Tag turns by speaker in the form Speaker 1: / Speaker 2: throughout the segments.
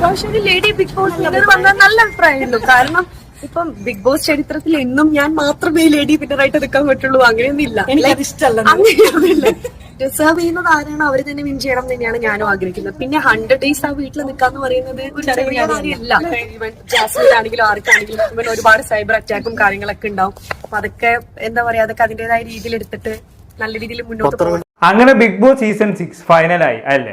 Speaker 1: ഇപ്രാവശ്യം ഒരു lady big boss വന്നാൽ നല്ല അഭിപ്രായമുള്ളൂ കാരണം ഇപ്പം ബിഗ് ബോസ് ചരിത്രത്തിൽ എന്നും ഞാൻ മാത്രമേ ലേഡി വിന്നറായിട്ട് നിൽക്കാൻ പറ്റുള്ളൂ. അങ്ങനെയൊന്നും ഇല്ല.
Speaker 2: എനിക്കത് ഇഷ്ടമല്ല.
Speaker 1: അങ്ങനെയൊന്നുമില്ല. ഡിസേർവ് ചെയ്യുന്നത് ആരാണ് അവർ തന്നെ വിൻ ചെയ്യണം എന്ന് തന്നെയാണ് ഞാനും ആഗ്രഹിക്കുന്നത്. പിന്നെ ഹൺഡ്രഡ് ഡേയ്സ് ആ വീട്ടിൽ നിൽക്കാന്ന് പറയുന്നത് ഒരു ചെറിയ കാര്യമല്ല ഈവൻ ജാസ്മിൻ ആണെങ്കിലും ആർക്കാണെങ്കിലും ഇവൻ ഒരുപാട് സൈബർ അറ്റാക്കും കാര്യങ്ങളൊക്കെ ഉണ്ടാവും. അപ്പൊ അതൊക്കെ എന്താ പറയാ അതൊക്കെ അതിന്റേതായ രീതിയിൽ എടുത്തിട്ട് നല്ല രീതിയിൽ മുന്നോട്ട് പോകണം
Speaker 3: അങ്ങനെ ബിഗ് ബോസ് സീസൺ സിക്സ് ഫൈനലായി അല്ലേ?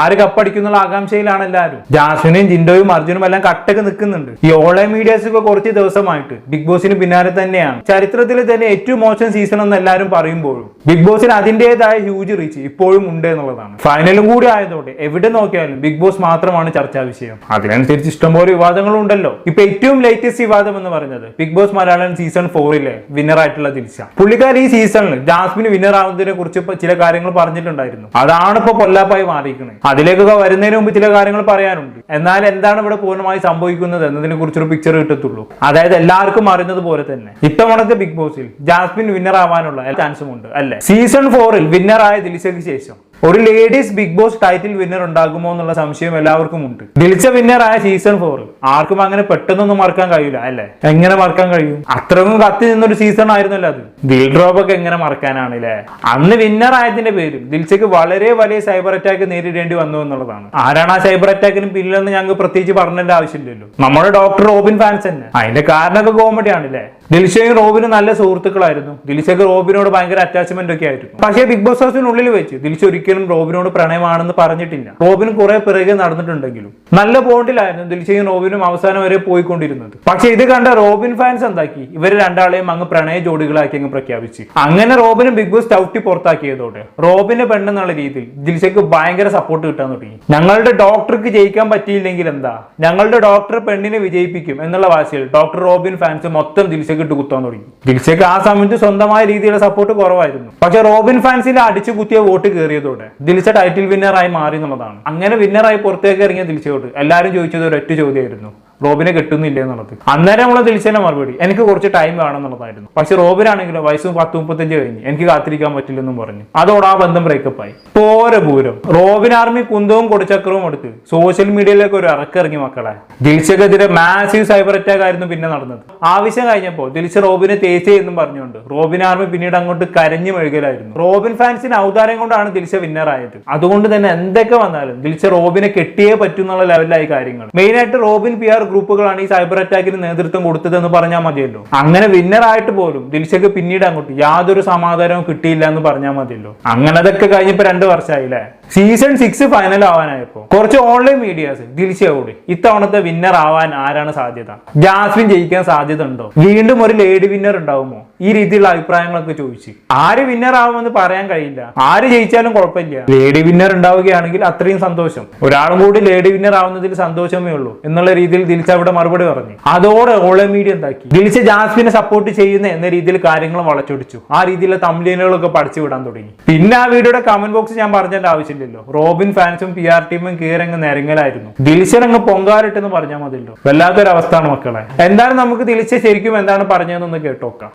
Speaker 3: ആര് കപ്പടിക്കുന്നുള്ള ആകാംക്ഷയിലാണ് എല്ലാവരും. ജാസ്മിനും ജിൻഡോയും അർജുനും എല്ലാം കട്ടക്ക് നിൽക്കുന്നുണ്ട്. ഈ ഓൺലൈൻ മീഡിയാസ് ഒക്കെ കുറച്ച് ദിവസമായിട്ട് ബിഗ് ബോസിന് പിന്നാലെ തന്നെയാണ്. ചരിത്രത്തിൽ തന്നെ ഏറ്റവും മോശം സീസൺ എന്ന് എല്ലാവരും പറയുമ്പോഴും ബിഗ് ബോസിന് അതിന്റേതായ ഹ്യൂജ് റീച്ച് ഇപ്പോഴും ഉണ്ട് എന്നുള്ളതാണ്. ഫൈനലും കൂടി ആയതോടെ എവിടെ നോക്കിയാലും ബിഗ് ബോസ് മാത്രമാണ് ചർച്ചാ വിഷയം. അതിനനുസരിച്ച് ഇഷ്ടംപോലെ വിവാദങ്ങളും ഉണ്ടല്ലോ. ഇപ്പൊ ഏറ്റവും ലേറ്റസ്റ്റ് വിവാദം എന്ന് പറയുന്നത് ബിഗ് ബോസ് മലയാളം സീസൺ ഫോറിലെ വിന്നർ ആയിട്ടുള്ള ദിൽഷ. പുള്ളിക്കാരി ഈ സീസണിൽ ജാസ്മിന് വിന്നർ ആവുന്നതിനെ കുറിച്ച് ചില കാര്യങ്ങൾ പറഞ്ഞിട്ടുണ്ടായിരുന്നു. അതാണ് ഇപ്പൊ കൊല്ലാപ്പായി മാറിയിരിക്കുന്നത് അതിലേക്കൊക്കെ വരുന്നതിന് മുമ്പ് ചില കാര്യങ്ങൾ പറയാനുണ്ട്. എന്നാൽ എന്താണ് ഇവിടെ പൂർണമായി സംഭവിക്കുന്നത് എന്നതിനെ കുറിച്ചൊരു പിക്ചർ കിട്ടത്തുള്ളൂ. അതായത് എല്ലാവർക്കും അറിയുന്നത് പോലെ തന്നെ. ഇത്തവണത്തെ ബിഗ് ബോസിൽ ജാസ്മിൻ വിന്നർ ആവാനുള്ള ചാൻസും ഉണ്ട് അല്ലെ? സീസൺ ഫോറിൽ ആയ ദിലിശയ്ക്ക് ശേഷം ഒരു ladies Bigg Boss title winner ഉണ്ടാകുമോ എന്നുള്ള സംശയം എല്ലാവർക്കും ഉണ്ട്. വിളിച്ച വിന്നർ ആയ സീസൺ ഫോർ ആർക്കും അങ്ങനെ പെട്ടെന്നൊന്നും മറക്കാൻ കഴിയില്ല അല്ലെ? എങ്ങനെ മറക്കാൻ കഴിയും? അത്രയും കത്തി നിന്നൊരു സീസൺ ആയിരുന്നല്ലോ അത്. ദിൽ ഡ്രോപ്പ് ഒക്കെ എങ്ങനെ മറക്കാനാണ് അല്ലേ? അന്ന് വിന്നർ ആയതിന്റെ പേരും ദിൽച്ചയ്ക്ക് വളരെ വലിയ സൈബർ അറ്റാക്ക് നേരിടേണ്ടി വന്നു എന്നുള്ളതാണ്. ആരാണ് ആ സൈബർ അറ്റാക്കിന് പിന്നിലെന്ന് ഞങ്ങൾക്ക് പ്രത്യേകിച്ച് പറഞ്ഞതിന്റെ ആവശ്യമില്ലല്ലോ. നമ്മുടെ ഡോക്ടർ റോബിൻ ഫാൻസ് തന്നെ. അതിന്റെ കാരണമൊക്കെ കോമഡി ആണല്ലേ? ദിൽഷയും റോബിന് നല്ല സുഹൃത്തുക്കളായിരുന്നു. ദിൽഷയ്ക്ക് റോബിനോട് ഭയങ്കര അറ്റാച്ച്മെന്റ് ഒക്കെ ആയിരുന്നു. പക്ഷേ ബിഗ് ബോസ് ഹൗസിനുള്ളിൽ വെച്ച് ദിൽഷ ഒരിക്കലും റോബിനോട് പ്രണയമാണെന്ന് പറഞ്ഞിട്ടില്ല. റോബിന് കുറെ പിറകെ നടന്നിട്ടുണ്ടെങ്കിലും നല്ല ബോണ്ടിലായിരുന്നു ദിൽഷയും റോബിനും അവസാനം വരെ പോയിക്കൊണ്ടിരുന്നത്. പക്ഷേ ഇത് കണ്ട റോബിൻ ഫാൻസ് എന്താക്കി? ഇവർ രണ്ടാളെയും അങ്ങ് പ്രണയ ജോഡികളാക്കി അങ്ങ് പ്രഖ്യാപിച്ചു. അങ്ങനെ റോബിനും ബിഗ് ബോസ് ചവിട്ടി പുറത്താക്കിയതോടെ റോബിന്റെ പെണ്ണെന്നുള്ള രീതിയിൽ ദിൽഷയ്ക്ക് ഭയങ്കര സപ്പോർട്ട് കിട്ടാൻ തുടങ്ങി. ഞങ്ങളുടെ ഡോക്ടർക്ക് ജയിക്കാൻ പറ്റിയില്ലെങ്കിൽ എന്താ? ഞങ്ങളുടെ ഡോക്ടർ പെണ്ണിനെ വിജയിപ്പിക്കും എന്നുള്ള വാശിയിൽ ഡോക്ടർ റോബിൻ ഫാൻസ് മൊത്തം ദിൽഷയ്ക്ക് ഇട്ട് കുത്താൻ തുടങ്ങി. ദിൽഷയ്ക്ക് ആ സമയത്ത് സ്വന്തമായ രീതിയിലുള്ള സപ്പോർട്ട് കുറവായിരുന്നു. പക്ഷെ റോബിൻ ഫാൻസിൽ അടിച്ചു കുത്തിയ വോട്ട് കയറിയതോടെ ദിൽസ ടൈറ്റിൽ വിന്നറായി മാറി എന്നുള്ളതാണ്. അങ്ങനെ വിന്നറായി പുറത്തേക്ക് ഇറങ്ങിയ ദിൽസയോട് എല്ലാവരും ചോദിച്ചത് ഒരൊറ്റ ചോദ്യമായിരുന്നു. റോബിനെ കിട്ടുന്നില്ല എന്നുള്ളത്. അന്നേരം നമ്മളെ തിരിച്ചതിന്റെ മറുപടി എനിക്ക് കുറച്ച് ടൈം വേണം എന്നുള്ളതായിരുന്നു. പക്ഷെ റോബിനാണെങ്കിലും വയസ്സും പത്ത് മുപ്പത്തഞ്ച് കഴിഞ്ഞ് എനിക്ക് കാത്തിരിക്കാൻ പറ്റില്ലെന്നും പറഞ്ഞു. അതോടെ ആ ബന്ധം ബ്രേക്കപ്പ് ആയി. പോരെ പൂരം റോബിൻ ആർമി കുന്തവും കൊടിച്ചക്രവും എടുത്ത് സോഷ്യൽ മീഡിയയിലേക്ക് ഒരു ഇറക്കിറങ്ങി മക്കളെ. ദിൽഷക്കെതിരെ മാസീവ് സൈബർ അറ്റാക്ക് ആയിരുന്നു പിന്നെ നടന്നത്. ആവശ്യം കഴിഞ്ഞപ്പോൾ ദിൽഷ റോബിനെ തേച്ചേ എന്നും പറഞ്ഞുകൊണ്ട് റോബിൻ ആർമി പിന്നീട് അങ്ങോട്ട് കരഞ്ഞു മെഴുകലായിരുന്നു റോബിൻ ഫാൻസിന് ഔദാരം കൊണ്ടാണ് ദിൽഷ വിന്നർ ആയത്. അതുകൊണ്ട് തന്നെ എന്തൊക്കെ വന്നാലും ദിൽഷ റോബിനെ കെട്ടിയേ പറ്റുന്നുള്ള ലെവലിലായി കാര്യങ്ങൾ. മെയിൻ ആയിട്ട് റോബിൻ പി ആർ ഗ്രൂപ്പുകളാണ് ഈ സൈബർ അറ്റാക്കിന് നേതൃത്വം കൊടുത്തത് എന്ന് പറഞ്ഞാൽ മതിയല്ലോ. അങ്ങനെ വിന്നർ ആയിട്ട് പോലും ദിൽഷയ്ക്ക് പിന്നീട് അങ്ങോട്ട് യാതൊരു സമാധാനവും കിട്ടിയില്ല എന്ന് പറഞ്ഞാൽ മതിയല്ലോ. അങ്ങനെ അതൊക്കെ കഴിഞ്ഞപ്പോ രണ്ട് വർഷമായില്ലേ സീസൺ സിക്സ് ഫൈനൽ ആവാനായപ്പോ കുറച്ച് ഓൺലൈൻ മീഡിയാസ് ദിൽഷയോട് ഇത്തവണത്തെ വിന്നർ ആവാൻ ആരാണ് സാധ്യത? ജാസ്മിൻ ജയിക്കാൻ സാധ്യത ഉണ്ടോ? വീണ്ടും ഒരു ലേഡി വിന്നർ ഉണ്ടാവുമോ? ഈ രീതിയിലുള്ള അഭിപ്രായങ്ങളൊക്കെ ചോദിച്ചു. ആര് വിന്നർ ആവുമെന്ന് പറയാൻ കഴിയില്ല. ആര് ജയിച്ചാലും കുഴപ്പമില്ല. ലേഡി വിന്നർ ഉണ്ടാവുകയാണെങ്കിൽ അത്രയും സന്തോഷം. ഒരാളും കൂടി ലേഡി വിന്നർ ആവുന്നതിൽ സന്തോഷമേ ഉള്ളൂ എന്നുള്ള രീതിയിൽ ദിൽച്ച അവിടെ മറുപടി പറഞ്ഞു. അതോടെ ഓളെ മീഡിയ എന്താക്കി? ദിൽസ ജാസ്മിനെ സപ്പോർട്ട് ചെയ്യുന്ന എന്ന രീതിയിൽ കാര്യങ്ങൾ വളച്ചൊടിച്ചു. ആ രീതിയിലുള്ള തമ്മിലുകളൊക്കെ പഠിച്ചു വിടാൻ തുടങ്ങി. പിന്നെ ആ വീഡിയോയുടെ കമന്റ് ബോക്സ് ഞാൻ പറഞ്ഞതിന്റെ ആവശ്യമില്ലല്ലോ. റോബിൻ ഫാൻസും പി ആർ ടീമും കീറങ്ങ് നിരങ്ങലായിരുന്നു. ദിൽഷൻ അങ്ങ് പൊങ്കാലിട്ടെന്ന് പറഞ്ഞാൽ മതിയല്ലോ. വല്ലാത്തൊരു അവസ്ഥയാണ് മക്കളെ. എന്താണ് നമുക്ക് ദിൽസ ശരിക്കും എന്താണ് പറഞ്ഞതെന്നൊന്ന് കേട്ടോക്കാം.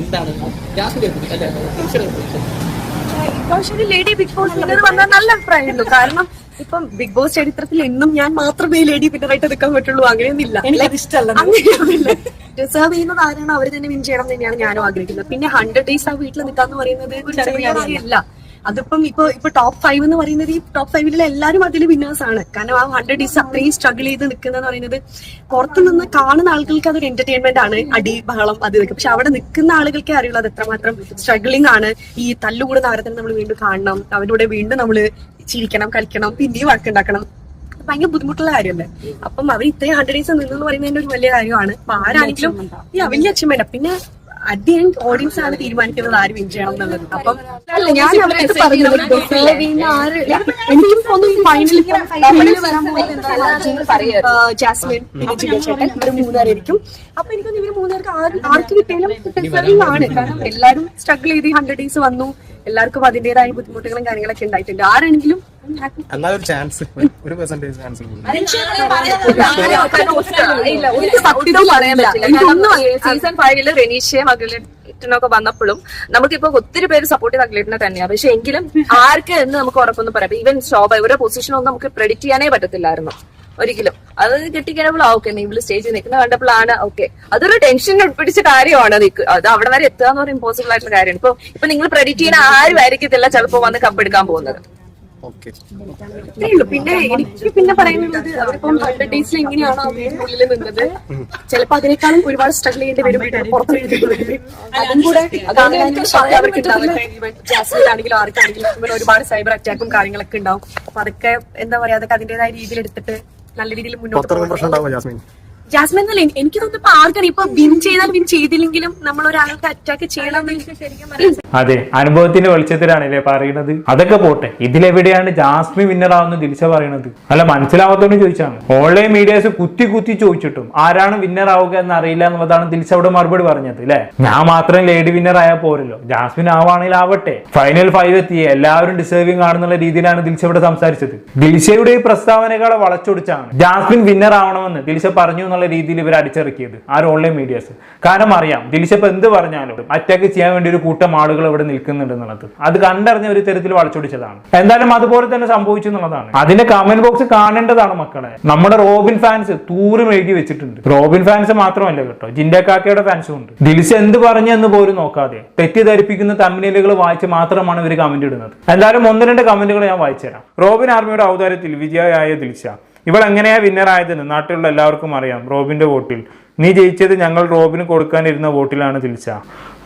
Speaker 2: എന്താണ്?
Speaker 1: ഇപ്രാവശ്യം ഒരു ലേഡി ബിഗ് ബോസ് വിന്നർ വന്നാൽ നല്ല അഭിപ്രായമുള്ളൂ കാരണം ഇപ്പം ബിഗ് ബോസ് ചരിത്രത്തിൽ എന്നും ഞാൻ മാത്രമേ ലേഡി വിന്നറായിട്ട് എടുക്കാൻ പറ്റുള്ളൂ. അങ്ങനെയൊന്നുമില്ല. അങ്ങനെയൊന്നുമില്ല. ഡിസേർവ് ചെയ്യുന്നത് ആരാണോ? അവർ തന്നെ വിൻ ചെയ്യണം തന്നെയാണ് ഞാനും ആഗ്രഹിക്കുന്നത്. പിന്നെ ഹൺഡ്രഡ് ഡേയ്സ് ആ വീട്ടിൽ നിൽക്കാന്ന് പറയുന്നത് ചെറിയ കാര്യമല്ല. അതിപ്പം ഇപ്പൊ ഇപ്പൊ ടോപ്പ് ഫൈവ് എന്ന് പറയുന്നത് ഈ ടോപ്പ് ഫൈവിൽ എല്ലാവരും അതിൽ വിന്നേഴ്സ് ആണ്. കാരണം ആ ഹൺഡ്രഡ് ഡീസ് അത്രയും സ്ട്രഗിൾ ചെയ്ത് നിൽക്കുന്നതെന്ന് പറയുന്നത് പുറത്തു നിന്ന് കാണുന്ന ആളുകൾക്ക് അതൊരു എന്റർടൈൻമെന്റ് ആണ്. അടി ബഹളം അത് ഇതൊക്കെ. പക്ഷെ അവിടെ നിൽക്കുന്ന ആളുകൾക്കേ അറിയുള്ളൂ അത് എത്രമാത്രം സ്ട്രഗിളിംഗ് ആണ്. ഈ തല്ലുകൂടുന്ന അവരെ തന്നെ നമ്മൾ വീണ്ടും കാണണം. അവരുടെ വീണ്ടും നമ്മൾ ചിരിക്കണം കളിക്കണം പിന്നെയും വഴക്കുണ്ടാക്കണം. ഭയങ്കര ബുദ്ധിമുട്ടുള്ള കാര്യമല്ലേ? അപ്പം അവർ ഇത്രയും ഹൺഡ്രഡ് ഡേയ്സ് നിന്നെന്ന് പറയുന്നതിന്റെ ഒരു വലിയ കാര്യമാണ്. അപ്പൊ ആരാണെങ്കിലും ഈ വലിയ അച്ചീവ്മെന്റ് പിന്നെ അറ്റ് ദി എൻഡ് ഓഡിയൻസ് ആണ് തീരുമാനിക്കുന്നത് ആര് വിൻ ചെയ്യണം എന്നുള്ളത് അപ്പം അല്ല ഞാൻ അവർക്ക് പറഞ്ഞത് എനിക്കും തോന്നുന്നു ഫൈനലിൽ ജാസ്മിൻ ചേട്ടൻ ഇവർ മൂന്നുപേരായിരിക്കും അപ്പൊ എനിക്കൊന്നും ഇവർ മൂന്നുപേർക്ക് ആർക്ക് കിട്ടിയാലും ആണ്. കാരണം എല്ലാവരും സ്ട്രഗിൾ ചെയ്ത് ഹൺഡ്രഡ് ഡേയ്സ് വന്നു. എല്ലാവർക്കും അതിന്റേതായ ബുദ്ധിമുട്ടുകളും കാര്യങ്ങളൊക്കെ ഉണ്ടായിട്ടുണ്ട്. ആരാണെങ്കിലും
Speaker 4: ഒരു ചാൻസ് ഒരു പെർസെന്റേജ് ചാൻസ്
Speaker 1: ഇല്ല, ഒരു സത്യവും പറയാൻ പറ്റില്ല. കാരണം സീസൺ ഫൈവിൽ റെനീഷയും
Speaker 5: അഖിലേട്ടനൊക്കെ വന്നപ്പോഴും നമുക്കിപ്പോ ഒത്തിരി പേര് സപ്പോർട്ട് ചെയ്ത് അഖിലേട്ടനെ തന്നെയാണ് പക്ഷെ എങ്കിലും ആർക്ക് എന്ന് നമുക്ക് ഉറപ്പൊന്നും പറയാം. ഈവൻ ശോഭ ഇവരുടെ പൊസിഷനൊന്നും നമുക്ക് പ്രെഡിക്റ്റ് ചെയ്യാനേ പറ്റത്തില്ലായിരുന്നു. ഒരിക്കലും അത് കിട്ടിക്കഴിഞ്ഞപ്പോൾ ഓക്കെ നിങ്ങൾ സ്റ്റേജിൽ നിൽക്കുന്ന കണ്ടപ്പോഴാണ് ഓക്കെ അതൊരു ടെൻഷൻ പിടിച്ച കാര്യമാണ് നിക്ക്. അത് അവിടെ വരെ എത്തുക എന്ന് പറയുന്നത് ഇമ്പോസിബിൾ ആയിട്ടുള്ള കാര്യമാണ്. ഇപ്പൊ ഇപ്പൊ നിങ്ങൾ പ്രെഡിക്റ്റ് ചെയ്യുന്ന ആരും ആയിരിക്കത്തില്ല ചിലപ്പോ വന്ന് കപ്പെടുക്കാൻ പോകുന്നത്.
Speaker 4: ഓക്കെ
Speaker 1: ഇത്രേ ഉള്ളൂ. പിന്നെ എനിക്ക് പിന്നെ പറയുന്നത് അവരിപ്പം ഹൺഡ്രഡ് ഡേയ്സിൽ എങ്ങനെയാണോ ഉള്ളിൽ നിന്നത്? ചിലപ്പോ അതിനേക്കാളും ഒരുപാട് സ്ട്രഗിൾ ചെയ്യേണ്ടി വരും പുറത്തു അതും കൂടെ അവർക്ക് ജാസ്മിനാണെങ്കിലും ആർക്കാണെങ്കിലും ഒരുപാട് സൈബർ അറ്റാക്കും കാര്യങ്ങളൊക്കെ ഉണ്ടാവും. അപ്പൊ അതൊക്കെ എന്താ പറയാ അതൊക്കെ അതിന്റേതായ രീതിയിൽ എടുത്തിട്ട് നല്ല രീതിയിൽ മുന്നോട്ട്
Speaker 4: പുറത്തിറങ്ങും പ്രശ്നം ഉണ്ടാവുമോ ജാസ്മിൻ.
Speaker 1: ജാസ്മിൻ എന്നല്ല എനി- എനിക്ക് തോന്നുന്നു ഇപ്പൊ ആർക്കാണ് ഇപ്പൊ വിൻ ചെയ്താൽ വിൻ ചെയ്തില്ലെങ്കിലും നമ്മൾ ഒരാൾക്ക് അറ്റാക്ക് ചെയ്യണം
Speaker 3: അതെ അനുഭവത്തിന്റെ വെളിച്ചത്തിലാണല്ലേ പറയുന്നത്? അതൊക്കെ പോട്ടെ ഇതിലെവിടെയാണ് ജാസ്മിൻ വിന്നർ ആവുന്ന ദിൽഷ പറയണത് അല്ല മനസ്സിലാവാത്തോണ്ട് ചോദിച്ചാണ്. ഓൺലൈൻ മീഡിയാസ് കുത്തി കുത്തി ചോദിച്ചിട്ടും ആരാണ് വിന്നർ ആവുക എന്ന് അറിയില്ല എന്നുള്ളതാണ് ദിൽഷ അവിടെ മറുപടി പറഞ്ഞത് അല്ലെ ഞാൻ മാത്രം ലേഡി വിന്നർ ആയാൽ പോരല്ലോ. ജാസ്മിൻ ആവാണെങ്കിൽ ആവട്ടെ. ഫൈനൽ ഫൈവ് എത്തി എല്ലാവരും ഡിസേർവിംഗ് ആണെന്നുള്ള രീതിയിലാണ് ദിൽഷ ഇവിടെ സംസാരിച്ചത്. ദിൽഷയുടെ ഈ പ്രസ്താവനകളെ വളച്ചൊടിച്ചാണ് ജാസ്മിൻ വിന്നർ ആവണമെന്ന് ദിൽഷ പറഞ്ഞു എന്നുള്ള രീതിയിൽ ഇവർ അടിച്ചിറക്കിയത് ആരും ഓൺലൈൻ മീഡിയാസ് കാരണം അറിയാം ദിൽഷ ഇപ്പൊ എന്ത് പറഞ്ഞാലും അറ്റാക്ക് ചെയ്യാൻ വേണ്ടി ഒരു കൂട്ടം ആളുകൾ ഇവിടെ നിൽക്കുന്നുണ്ട് എന്നുള്ളത്. അത് കണ്ടറിഞ്ഞ ഒരു തരത്തിൽ വളച്ചൊടിച്ചതാണ് എന്തായാലും അതുപോലെ തന്നെ സംഭവിച്ചു എന്നുള്ളതാണ്. അതിന്റെ കമന്റ് ബോക്സ് കാണേണ്ടതാണ് മക്കളെ. നമ്മുടെ റോബിൻ ഫാൻസ് തൂറും എഴുതി വെച്ചിട്ടുണ്ട്. റോബിൻ ഫാൻസ് മാത്രമല്ല കേട്ടോ ജിൻഡ കാക്കയുടെ ഫാൻസും ഉണ്ട്. ദിൽഷ എന്ത് പറഞ്ഞു എന്ന് പോലും നോക്കാതെ തെറ്റിദ്ധരിപ്പിക്കുന്ന തമ്മിലുകൾ വായിച്ച് മാത്രമാണ് ഇവർ കമന്റ് ഇടുന്നത്. എന്തായാലും ഒന്ന് രണ്ട് കമന്റുകൾ ഞാൻ വായിച്ചുതരാം. റോബിൻ ആർമിയുടെ ഔദാര്യത്തിൽ വിജയായ ദിൽഷ ഇവൾ എങ്ങനെയാ വിന്നർ ആയതെന്ന് നാട്ടിലുള്ള എല്ലാവർക്കും അറിയാം റോബിന്റെ വോട്ടിൽ. നീ ജയിച്ചത് ഞങ്ങൾ റോബിന് കൊടുക്കാനിരുന്ന വോട്ടിലാണ് ദിൽഷ.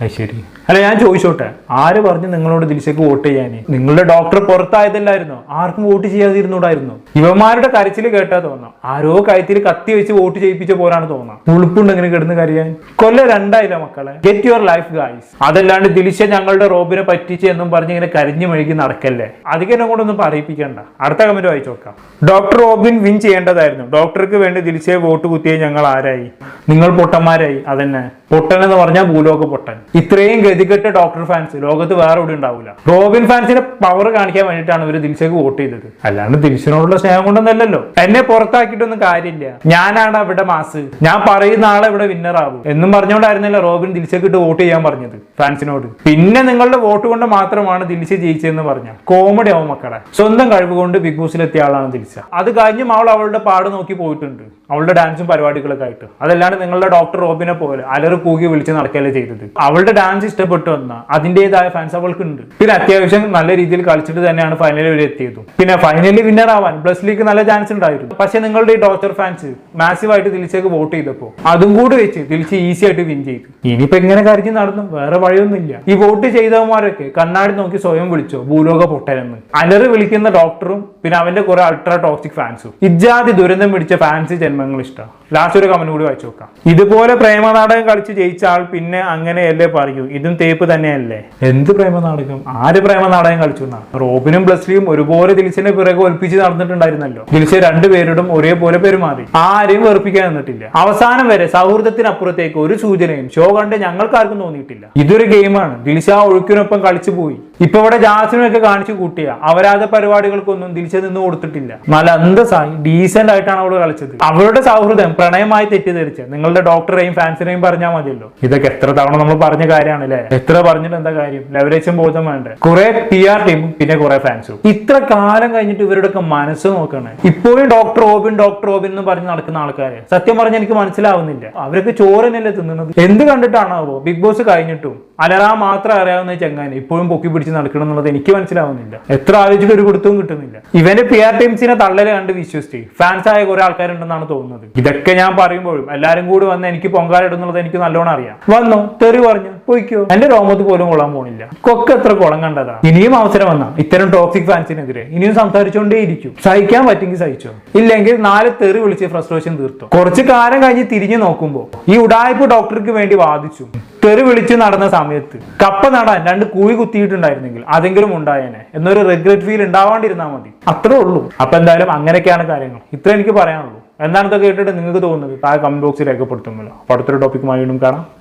Speaker 3: ശരി. അല്ല ഞാൻ ചോദിച്ചോട്ടെ ആര് പറഞ്ഞു നിങ്ങളോട് ദിൽഷയ്ക്ക് വോട്ട് ചെയ്യാന്? നിങ്ങളുടെ ഡോക്ടർ പുറത്തായതല്ലായിരുന്നോ? ആർക്കും വോട്ട് ചെയ്യാതിരുന്നൂടായിരുന്നു? ഇവന്മാരുടെ കരച്ചിൽ കേട്ടാ തോന്നാം. ആരോ കയത്തിൽ കത്തി വെച്ച് വോട്ട് ചെയ്യിപ്പിച്ച പോലാണ് തോന്നാം. പുളിപ്പുണ്ട് ഇങ്ങനെ കിടന്ന് കരയാൻ. കൊല്ലം രണ്ടായില്ല മക്കളെ. ഗെറ്റ് യുവർ ലൈഫ് ഗായ്സ് അതല്ലാണ്ട് ദിലീശ ഞങ്ങളുടെ റോബിനെ പറ്റിച്ച് എന്നും പറഞ്ഞ് ഇങ്ങനെ കരിഞ്ഞു മെഴുകി നടക്കല്ലേ? അധികം എന്നെ കൊണ്ടൊന്നും പറയിപ്പിക്കണ്ട. അടുത്ത കമന്റ് വായിച്ചു നോക്കാം. ഡോക്ടർ റോബിൻ വിൻ ചെയ്യേണ്ടതായിരുന്നു. ഡോക്ടർക്ക് വേണ്ടി ദിലീശയെ വോട്ട് കുത്തിയ ഞങ്ങൾ ആരായി? നിങ്ങൾ പൊട്ടന്മാരായി. അതന്നെ. പൊട്ടൻ എന്ന് പറഞ്ഞാൽ ഭൂലോക പൊട്ടൻ. ഇത്രയും ഗതികെട്ട ഡോക്ടർ ഫാൻസ് ലോകത്ത് വേറെ ഇവിടെ ഉണ്ടാവില്ല റോബിൻ ഫാൻസിന്റെ പവർ കാണിക്കാൻ വേണ്ടിയിട്ടാണ് ഇവർ ദിൽഷയ്ക്ക് വോട്ട് ചെയ്തത്. അല്ലാണ്ട് ദിൽഷനോടുള്ള സ്നേഹം കൊണ്ടൊന്നല്ലല്ലോ. എന്നെ പുറത്താക്കിയിട്ടൊന്നും കാര്യമില്ല. ഞാനാണ് അവിടെ മാസ് ഞാൻ പറയുന്ന ആളെ ഇവിടെ വിന്നർ ആവും. എന്നും പറഞ്ഞുകൊണ്ടായിരുന്നല്ലോ റോബിൻ ദിൽഷയ്ക്ക് ഇട്ട് വോട്ട് ചെയ്യാൻ പറഞ്ഞത് ഫാൻസിനോട്. പിന്നെ നിങ്ങളുടെ വോട്ട് കൊണ്ട് മാത്രമാണ് ദിൽഷ ജയിച്ചതെന്ന് പറഞ്ഞ കോമഡി ആവും മക്കളെ. സ്വന്തം കഴിവ് കൊണ്ട് ബിഗ് ബോസിലെത്തിയ ആളാണ് ദിൽഷ. അത് കഴിഞ്ഞും അവൾ അവളുടെ പാട് നോക്കി പോയിട്ടുണ്ട്. അവളുടെ ഡാൻസും പരിപാടികളൊക്കെ ആയിട്ട്. അതല്ലാണ്ട് നിങ്ങളുടെ ഡോക്ടർ റോബിനെ പോലെ അലറി കൂകി വിളിച്ച് നടക്കുകയല്ലേ ചെയ്തത്. അവളുടെ ഡാൻസ് ഇഷ്ടപ്പെട്ടു വന്ന. അതിന്റേതായ ഫാൻസ് അവൾക്ക് ഉണ്ട് പിന്നെ അത്യാവശ്യം നല്ല രീതിയിൽ കളിച്ചിട്ട് തന്നെയാണ് ഫൈനലിൽ വരെ എത്തിയതും. പിന്നെ ഫൈനലിൽ വിന്നർ ആവാൻ പ്ലസ് ലീഗ് നല്ല ചാൻസ് ഉണ്ടായിരുന്നു. പക്ഷെ നിങ്ങളുടെ ഈ ഡോക്ടർ ഫാൻസ് മാസീവ് ആയിട്ട് തിരിച്ചേക്ക് വോട്ട് ചെയ്തപ്പോ അതും കൂടി വെച്ച് തിരിച്ച് ഈസി ആയിട്ട് വിൻ ചെയ്തു. ഇനിയിപ്പോ എങ്ങനെ കാര്യം നടന്നു. വേറെ വഴിയൊന്നുമില്ല. ഈ വോട്ട് ചെയ്തവന്മാരൊക്കെ കണ്ണാടി നോക്കി സ്വയം വിളിച്ചോ ഭൂലോക പൊട്ടനെന്ന്. അലറി വിളിക്കുന്ന ഡോക്ടറും പിന്നെ അവന്റെ കുറെ അൾട്രാ ടോക്സിക് ഫാൻസും ഇജാതി ദുരന്തം പിടിച്ച ഫാൻസ് ജന്മങ്ങൾ ഇഷ്ടം. ലാസ്റ്റ് ഒരു കമന്റ് കൂടി വായിച്ചു നോക്കാം. ഇതുപോലെ പ്രേമനാടകം കളിച്ച് ജയിച്ച ആൾ പിന്നെ അങ്ങനെയല്ലേ പറയൂ ഇതും തേപ്പ് തന്നെയല്ലേ? എന്ത് പ്രേമ നാടകം ആര് പ്രേമ നാടകം കളിച്ചു എന്നാ റോബിനും ബ്ലസ്ലിയും ഒരുപോലെ ദിൽസിനെ പിറകെ ഒൽപ്പിച്ച് നടന്നിട്ടുണ്ടായിരുന്നല്ലോ. ദിൽസ് രണ്ടുപേരോടും ഒരേപോലെ പെരുമാറി. ആരെയും വെറുപ്പിക്കാൻ നിന്നിട്ടില്ല. അവസാനം വരെ സൗഹൃദത്തിനപ്പുറത്തേക്ക് ഒരു സൂചനയും ഷോ കണ്ട് ഞങ്ങൾക്കാർക്കും തോന്നിയിട്ടില്ല. ഇതൊരു ഗെയിമാണ് ദിൽസ ആ ഒഴുക്കിനൊപ്പം കളിച്ചു പോയി. ഇപ്പൊ ഇവിടെ ജാസിനൊക്കെ കാണിച്ചു കൂട്ടിയ. അവരാധ പരിപാടികൾക്കൊന്നും ദിൽഷ നിന്ന് കൊടുത്തിട്ടില്ല. നല്ല അന്തസ്സായി ഡീസന്റ് ആയിട്ടാണ് അവൾ കളിച്ചത്. അവളുടെ സൗഹൃദം പ്രണയമായി തെറ്റിദ്ധരിച്ച്. നിങ്ങളുടെ ഡോക്ടറെയും ഫാൻസിനെയും പറഞ്ഞാൽ മതിയല്ലോ. ഇതൊക്കെ എത്ര തവണ നമ്മൾ പറഞ്ഞ കാര്യമാണ് അല്ലേ എത്ര പറഞ്ഞിട്ട് എന്താ കാര്യം? ലെവറേജും ബോധം വേണ്ട. കുറെ പി ആർ ടീമും പിന്നെ കുറെ ഫാൻസും ഇത്ര കാലം കഴിഞ്ഞിട്ട് ഇവരുടെയൊക്കെ മനസ്സ് നോക്കണേ. ഇപ്പോഴും ഡോക്ടർ ഓബിൻ ഡോക്ടർ ഓബിൻ എന്ന് പറഞ്ഞ് നടക്കുന്ന ആൾക്കാരെ. സത്യം പറഞ്ഞ എനിക്ക് മനസ്സിലാവുന്നില്ല. അവരൊക്കെ ചോരനല്ലേ തിന്നുന്നത് എന്ത് കണ്ടിട്ടാണാവോ? ബിഗ് ബോസ് കഴിഞ്ഞിട്ടും. അലറാ മാത്രം അറിയാവുന്ന ചെങ്ങാൻ ഇപ്പോഴും പൊക്കി പിടിച്ച് നടക്കണം എന്നുള്ളത് എനിക്ക് മനസ്സിലാവുന്നില്ല. എത്ര ആലോചിച്ചിട്ട് ഒരു കൊടുത്തും കിട്ടുന്നില്ല. ഇവന്റെ പി ആർ ടീംസിനെ തള്ളൽ കണ്ട് വിശ്വസിച്ച് ഫാൻസ് ആയ കുറെ ആൾക്കാരുണ്ടെന്നാണ് തോന്നുന്നത്. ഇതൊക്കെ ഞാൻ പറയുമ്പോഴും എല്ലാരും കൂടി വന്ന് എനിക്ക് പൊങ്കാല പൊങ്കാലിടുന്നുള്ളത് എനിക്ക് നല്ലോണം അറിയാം. വന്നു തെറി പറഞ്ഞു പോയിക്കോ. എന്റെ രോമത്ത് പോലും കൊള്ളാൻ പോണില്ല. കൊക്ക് എത്ര കുളം കണ്ടതാ. ഇനിയും അവസരം വന്നാ ഇത്തരം ടോക്സിക് ഫാൻസിനെതിരെ ഇനിയും സംസാരിച്ചുകൊണ്ടേ ഇരിക്കും സഹിക്കാൻ പറ്റുമെങ്കിൽ സഹിച്ചോ. ഇല്ലെങ്കിൽ നാല് തെറി വിളിച്ച് ഫ്രസ്ട്രേഷൻ തീർത്തു. കുറച്ച് കാലം കഴിഞ്ഞ് തിരിഞ്ഞു നോക്കുമ്പോ ഈ ഉടായ്പ ഡോക്ടർക്ക് വേണ്ടി വാദിച്ചു. തെറി വിളിച്ച് നടന്ന സമയത്ത്. കപ്പ നടാൻ രണ്ട് കുഴി കുത്തിയിട്ടുണ്ടായിരുന്നെങ്കിൽ അതെങ്കിലും ഉണ്ടായേനെ. എന്നൊരു റിഗ്രറ്റ് ഫീൽ ഉണ്ടാവാണ്ടിരുന്നാൽ മതി. അത്രേ ഉള്ളൂ. അപ്പൊ എന്തായാലും അങ്ങനെയൊക്കെയാണ് കാര്യങ്ങൾ. ഇത്ര എനിക്ക് പറയാനുള്ളൂ. എന്താണ് ഇതൊക്കെ കേട്ടിട്ട് നിങ്ങൾക്ക് തോന്നുന്നത്? താഴെ കമന്റ് ബോക്സിൽ രേഖപ്പെടുത്തുമല്ലോ അപ്പൊ അടുത്തൊരു ടോപ്പിക്കുമായി വീണ്ടും കാണാം.